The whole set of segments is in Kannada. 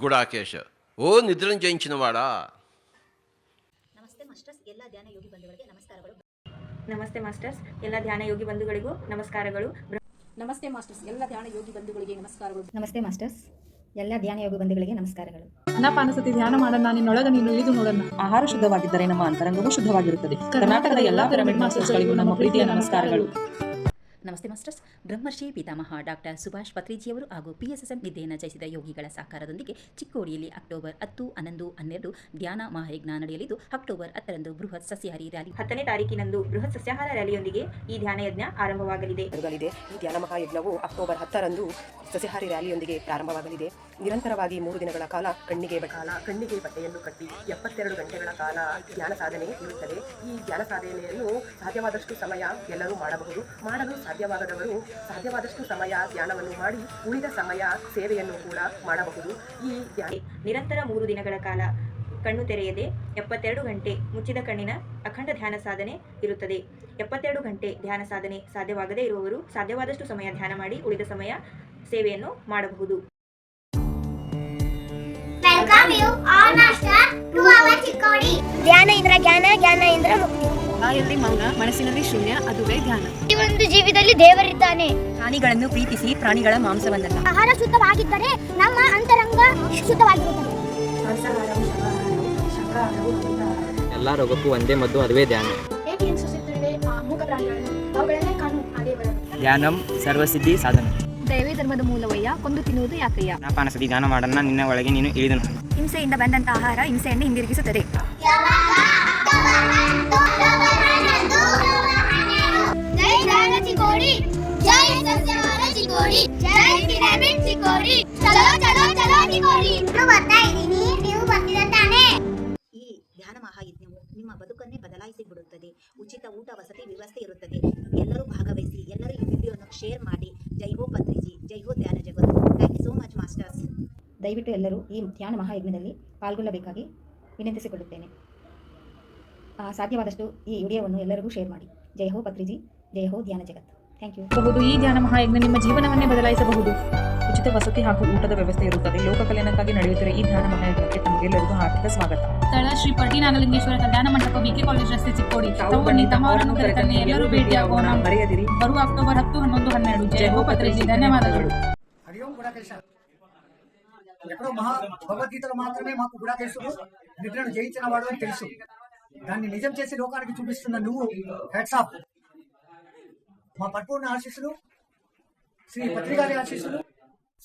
గుడాకేశ ఓ నిద్రను జయించినవాడా ನಮಸ್ತೆ ಮಾಸ್ಟರ್ಸ್ ಎಲ್ಲ ಧ್ಯಾನ ಯೋಗಿ ಬಂಧುಗಳಿಗೆ ನಮಸ್ಕಾರಗಳು ನಮಸ್ತೆ ಮಾಸ್ಟರ್ಸ್ ಎಲ್ಲ ಧ್ಯಾನ ಯೋಗಿ ಬಂಧುಗಳಿಗೂ ನಮಸ್ಕಾರಗಳು ನಮಸ್ತೆ ಮಾಸ್ಟರ್ಸ್ ಎಲ್ಲ ಧ್ಯಾನ ಯೋಗಿ ಬಂಧುಗಳಿಗೆ ನಮಸ್ಕಾರಗಳು ನಮಸ್ತೆ ಮಾಸ್ಟರ್ಸ್ ಎಲ್ಲ ಧ್ಯಾನ ಯೋಗಿ ಬಂಧುಗಳಿಗೆ ನಮಸ್ಕಾರಗಳು ಅನಪಾನಸತಿ ಧ್ಯಾನ ಮಾಡೋಣ ನಿನ್ನೊಳಗ ನೀನು ಇಳಿದು ನೋಡೋಣ ಆಹಾರ ಶುದ್ಧವಾಗಿದ್ದರೆ ನಮ್ಮ ಅಂತರಂಗವೂ ಶುದ್ಧವಾಗಿರುತ್ತದೆ ಕರ್ನಾಟಕದ ಎಲ್ಲಾ ಪಿರಮಿಡ್ ಮಾಸ್ಟರ್ಸ್ಗಳಿಗೂ ನಮ್ಮ ಪ್ರೀತಿಯ ನಮಸ್ಕಾರಗಳು ನಮಸ್ತೆ ಮಾಸ್ಟರ್ಸ್. ಬ್ರಹ್ಮರ್ಷಿ ಪಿತಾಮಹ ಡಾಕ್ಟರ್ ಸುಭಾಷ್ ಪತ್ರಿಜಿಯವರು ಹಾಗೂ ಪಿಎಸ್ಎಸ್ಎಂ ವಿದ್ಯೆಯನ್ನು ಜಯಿಸಿದ ಯೋಗಿಗಳ ಸಹಕಾರದೊಂದಿಗೆ ಚಿಕ್ಕೋಡಿಯಲ್ಲಿ ಅಕ್ಟೋಬರ್ ಹತ್ತು ಹನ್ನೊಂದು ಹನ್ನೆರಡು ಧ್ಯಾನ ಮಹಾಯಜ್ಞ ನಡೆಯಲಿದ್ದು ಅಕ್ಟೋಬರ್ ಹತ್ತರಂದು ಬೃಹತ್ ಸಸ್ಯಹಾರಿ ರ್ಯಾಲಿ. ಹತ್ತನೇ ತಾರೀಕಿನಂದು ಬೃಹತ್ ಸಸ್ಯಾಹಾರ ರ್ಯಾಲಿಯೊಂದಿಗೆ ಈ ಧ್ಯಾನ ಯಜ್ಞ ಆರಂಭವಾಗಲಿದೆ. ಈ ಧ್ಯಾನ ಮಹಾಯಜ್ಞವು ಅಕ್ಟೋಬರ್ ಹತ್ತರಂದು ಸಸ್ಯಹಾರಿ ರ್ಯಾಲಿಯೊಂದಿಗೆ ಪ್ರಾರಂಭವಾಗಲಿದೆ. ನಿರಂತರವಾಗಿ ಮೂರು ದಿನಗಳ ಕಾಲ ಕಣ್ಣಿಗೆ ಕಾಲ, ಕಣ್ಣಿಗೆ ಬಟ್ಟೆಯನ್ನು ಕಟ್ಟಿ ಎಪ್ಪತ್ತೆರಡು ಗಂಟೆಗಳ ಕಾಲ ಧ್ಯಾನ ಸಾಧನೆ ಇರುತ್ತದೆ. ಈ ಧ್ಯಾನ ಸಾಧನೆಯನ್ನು ಸಾಧ್ಯವಾದಷ್ಟು ಸಮಯ ಎಲ್ಲರೂ ಮಾಡಬಹುದು. ಮಾಡಲು ಸಾಧ್ಯವಾಗದವರು ಸಾಧ್ಯವಾದಷ್ಟು ಸಮಯ ಧ್ಯಾನವನ್ನು ಮಾಡಿ ಉಳಿದ ಸಮಯ ಸೇವೆಯನ್ನು ಕೂಡ ಮಾಡಬಹುದು. ಈ ನಿರಂತರ ಮೂರು ದಿನಗಳ ಕಾಲ ಕಣ್ಣು ತೆರೆಯದೆ ಎಪ್ಪತ್ತೆರಡು ಗಂಟೆ ಮುಚ್ಚಿದ ಕಣ್ಣಿನ ಅಖಂಡ ಧ್ಯಾನ ಸಾಧನೆ ಇರುತ್ತದೆ. ಎಪ್ಪತ್ತೆರಡು ಗಂಟೆ ಧ್ಯಾನ ಸಾಧನೆ ಸಾಧ್ಯವಾಗದೇ ಇರುವವರು ಸಾಧ್ಯವಾದಷ್ಟು ಸಮಯ ಧ್ಯಾನ ಮಾಡಿ ಉಳಿದ ಸಮಯ ಸೇವೆಯನ್ನು ಮಾಡಬಹುದು. Welcome you all master to our Chikkodi. ಧ್ಯಾನ ಇಂದ್ರ ಜ್ಞಾನ ಜ್ಞಾನ ಇಂದ್ರ ಮುಕ್ತಿ. ಬಾಯಲ್ಲಿ ಮೌನ ಮನಸ್ಸಿನಲ್ಲಿ ಶೂನ್ಯ ಅದುವೇ ಧ್ಯಾನ. ಈ ಒಂದು ಜೀವಿತದಲ್ಲಿ ದೇವರಿದ್ದಾನೆ. ಪ್ರಾಣಿಗಳನ್ನು ಪ್ರೀತಿಸಿ ಪ್ರಾಣಿಗಳ ಮಾಂಸವನ್ನಲ್ಲ. ಆಹಾರ ಶುದ್ಧವಾಗಿದ್ದರೆ ನಮ್ಮ ಅಂತರಂಗ ಶುದ್ಧವಾಗಿರುತ್ತದೆ. ಎಲ್ಲ ರೋಗಕ್ಕೂ ಒಂದೇ ಮದ್ದು ಅದುವೇ ಧ್ಯಾನ. ಹೇಗೆ ಹಿಂಸಿಸುತ್ತಿವೆ ಆ ಮೂಕ ಪ್ರಾಣಿಗಳನ್ನು ಅವುಗಳನ್ನೇ ಕಾಣು ಆ ದೇವರನ್ನು ಧ್ಯಾನಂ ಸರ್ವಸಿದ್ಧಿ ಸಾಧನ. ಧರ್ಮದ ಮೂಲವಯ್ಯ? ಕೊಂದು ತಿನ್ನುವುದು ಯಾಕಯ್ಯ? ಅನಾಪಾನಸತಿ ದಾನ ಮಾಡೋಣ ನಿನ್ನ ಒಳಗೆ ನೀನು ಇಳಿದು ನೋಡು. ಹಿಂಸೆಯಿಂದ ಬಂದಂತ ಆಹಾರ ಹಿಂಸೆಯನ್ನು ಹಿಂದಿರುಗಿಸುತ್ತದೆ. ಈ ಧ್ಯಾನ ಮಹಾಯಜ್ಞವು ನಿಮ್ಮ ಬದುಕನ್ನೇ ಬದಲಾಯಿಸಿ ಬಿಡುತ್ತದೆ ಉಚಿತ ಊಟ ವಸತಿ ವ್ಯವಸ್ಥೆ ಇರುತ್ತದೆ. ಎಲ್ಲರೂ ಭಾಗವಹಿಸಿ ಎಲ್ಲರೂ ಈ ವಿಡಿಯೋನ ಶೇರ್ ಮಾಡಿ ಜೈ ಹೋ ಪತ್ರಿಜಿ ಜೈ ಹೋ ಧ್ಯಾನ ಜಗತ್ thank you so much masters ದಯವಿಟ್ಟು ಎಲ್ಲರೂ ಈ ಧ್ಯಾನ ಮಹಾಯಜ್ಞದಲ್ಲಿ ಪಾಲ್ಗೊಳ್ಳಬೇಕಾಗಿ ವಿನಂತಿಸಿಕೊಳ್ಳುತ್ತೇನೆ. ಸಾಧ್ಯವಾದಷ್ಟು ಈ ವಿಡಿಯೋವನ್ನು ಎಲ್ಲರಿಗೂ ಶೇರ್ ಮಾಡಿ. ಜೈ ಹೋ ಪತ್ರಿಜಿ ಜೈ ಹೋ ಧ್ಯಾನ ಜಗತ್ ಥ್ಯಾಂಕ್ ಯು ಬಹುದು ಈ ಧ್ಯಾನ ಮಹಾಯಜ್ಞ ನಿಮ್ಮ ಜೀವನವನ್ನೇ ಬದಲಾಯಿಸಬಹುದು ಉಚಿತ ವಸತಿ ಹಾಗೂ ಊಟದ ವ್ಯವಸ್ಥೆ ಇರುತ್ತದೆ ಲೋಕ ಕಲ್ಯಾಣಕ್ಕಾಗಿ ನಡೆಯುತ್ತಿರುವ ಈ ಧ್ಯಾನ ಮಹಾಯಜ್ಞಕ್ಕೆ ತಮಗೆಲ್ಲರಿಗೂ ಹಾರ್ದಿಕ ಸ್ವಾಗತ ಸ್ಥಳ ಶ್ರೀ ಪಟಿ ನಾಗಲಿಂಗೇಶ್ವರ ಕಲ್ಯಾಣ ಮಂಟಪ ಬಿಕೆ ಕಾಲೇಜ್ ರಸ್ತೆ ಚಿಕ್ಕೋಡಿ ತಾವು ಬನ್ನಿ ತಮ್ಮವರನ್ನು ಕರೆತನ್ನಿ ಎಲ್ಲರೂ ಭೇಟಿಯಾಗೋಣ ಬರೆಯದಿರಿ ಬರುವ ಅಕ್ಟೋಬರ್ ಹತ್ತು ಹನ್ನೊಂದು ಹನ್ನೆರಡು ಜಯ ಹೋ ಪತ್ರಿಜಿ ధన్యవాదాలు హరి ఓం గుడాకేశ ఎక్కడో మహా భగవద్గీతలో మాత్రమే మాకు గుడాకేశుడు నిద్రను జయించిన వాడు అని తెలుసు దాన్ని నిజం చేసి లోకానికి చూపిస్తున్న నువ్వు హెడ్స్ ఆఫ్ మా పరిపూర్ణ ఆశీస్సులు శ్రీ పత్రికారి ఆశీస్సులు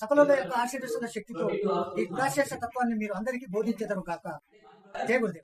సకల యొక్క ఆశీర్వస్తున్న శక్తితో ఈ గుడాశేష తత్వాన్ని మీరు అందరికీ బోధించదరు కాక. జయ గురుదేవ్.